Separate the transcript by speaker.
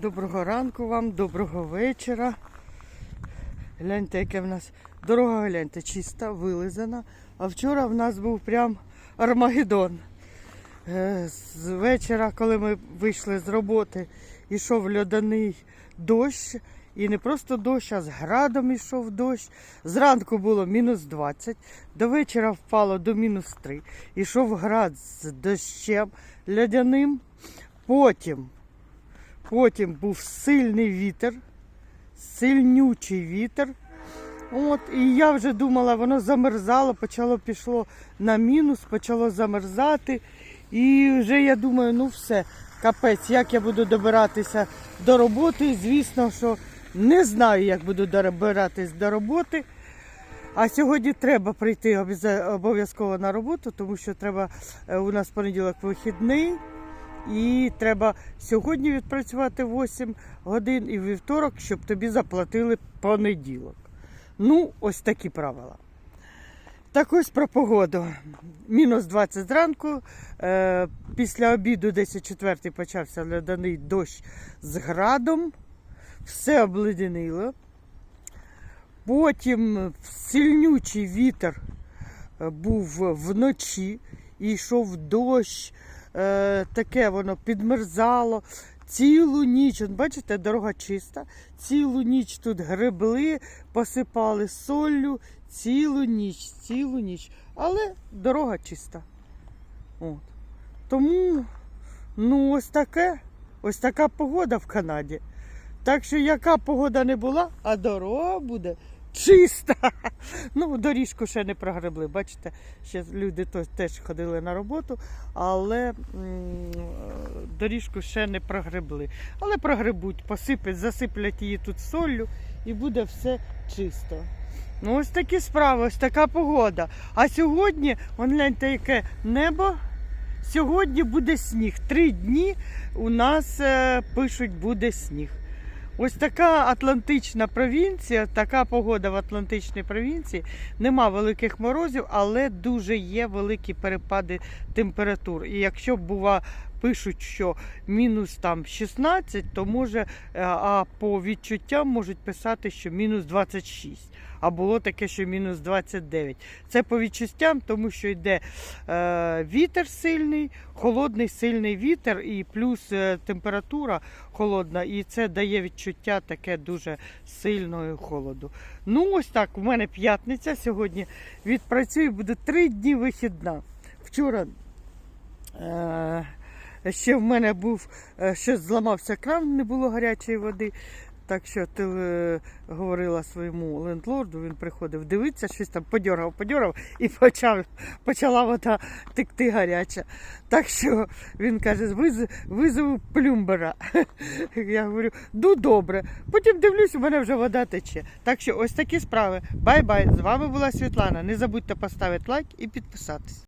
Speaker 1: Доброго ранку вам, доброго вечора. Гляньте, яке в нас дорога, гляньте, чиста, вилизана. А вчора в нас був прям Армагеддон. Е, З вечора, коли ми вийшли з роботи, йшов льоданий дощ. І не просто дощ, а з градом йшов дощ. Зранку було мінус 20, до вечора впало до мінус 3. Ішов град з дощем льодяним. Потім Потім був сильний вітер, сильнючий вітер. От, і я вже думала, воно замерзало, почало пішло на мінус, почало замерзати. І вже я думаю, ну все, капець, як я буду добиратися до роботи. Звісно, що не знаю, як буду добиратись до роботи. А сьогодні треба прийти обов'язково на роботу, тому що треба е, у нас понеділок вихідний. І треба сьогодні відпрацювати 8 годин і вівторок, щоб тобі заплатили понеділок. Ну, ось такі правила. Так ось про погоду. Мінус 20 зранку. Е, після обіду, десь о 4 почався льоданий дощ з градом. Все обледенило. Потім сильнючий вітер е, був вночі, і йшов дощ, е, таке воно підмерзало. Цілу ніч, от бачите, дорога чиста. Цілу ніч тут гребли, посипали соллю, цілу ніч, цілу ніч. Але дорога чиста. От. Тому, ну, ось таке, ось така погода в Канаді. Так що яка погода не була, а дорога буде чиста. Ну, доріжку ще не прогребли. Бачите, ще люди теж ходили на роботу, але доріжку ще не прогребли. Але прогребуть, посиплять, засиплять її тут солью і буде все чисто. Ну, ось такі справи, ось така погода. А сьогодні, вон гляньте, яке небо. Сьогодні буде сніг. Три дні у нас е, пишуть, буде сніг. Ось така Атлантична провінція, така погода в Атлантичній провінції. Нема великих морозів, але дуже є великі перепади температур. І якщо бува, пишуть, що мінус там 16, то може, е, а по відчуттям можуть писати, що мінус 26. А було таке, що мінус 29. Це по відчуттям, тому що йде е, вітер сильний, холодний сильний вітер і плюс е, температура холодна, і це дає відчуття таке дуже сильного холоду. Ну, ось так, у мене п'ятниця. Сьогодні відпрацюю, буде три дні вихідна. Вчора е, ще в мене був, е, щось зламався кран, не було гарячої води. Так що ти е, говорила своєму лендлорду, він приходив дивитися, щось там подьоргав, подьоргав і почав, почала вода текти гаряча. Так що він каже, «Виз- визову плюмбера. Я говорю, ну добре. Потім дивлюсь, у мене вже вода тече. Так що ось такі справи. Бай-бай. З вами була Світлана. Не забудьте поставити лайк і підписатись.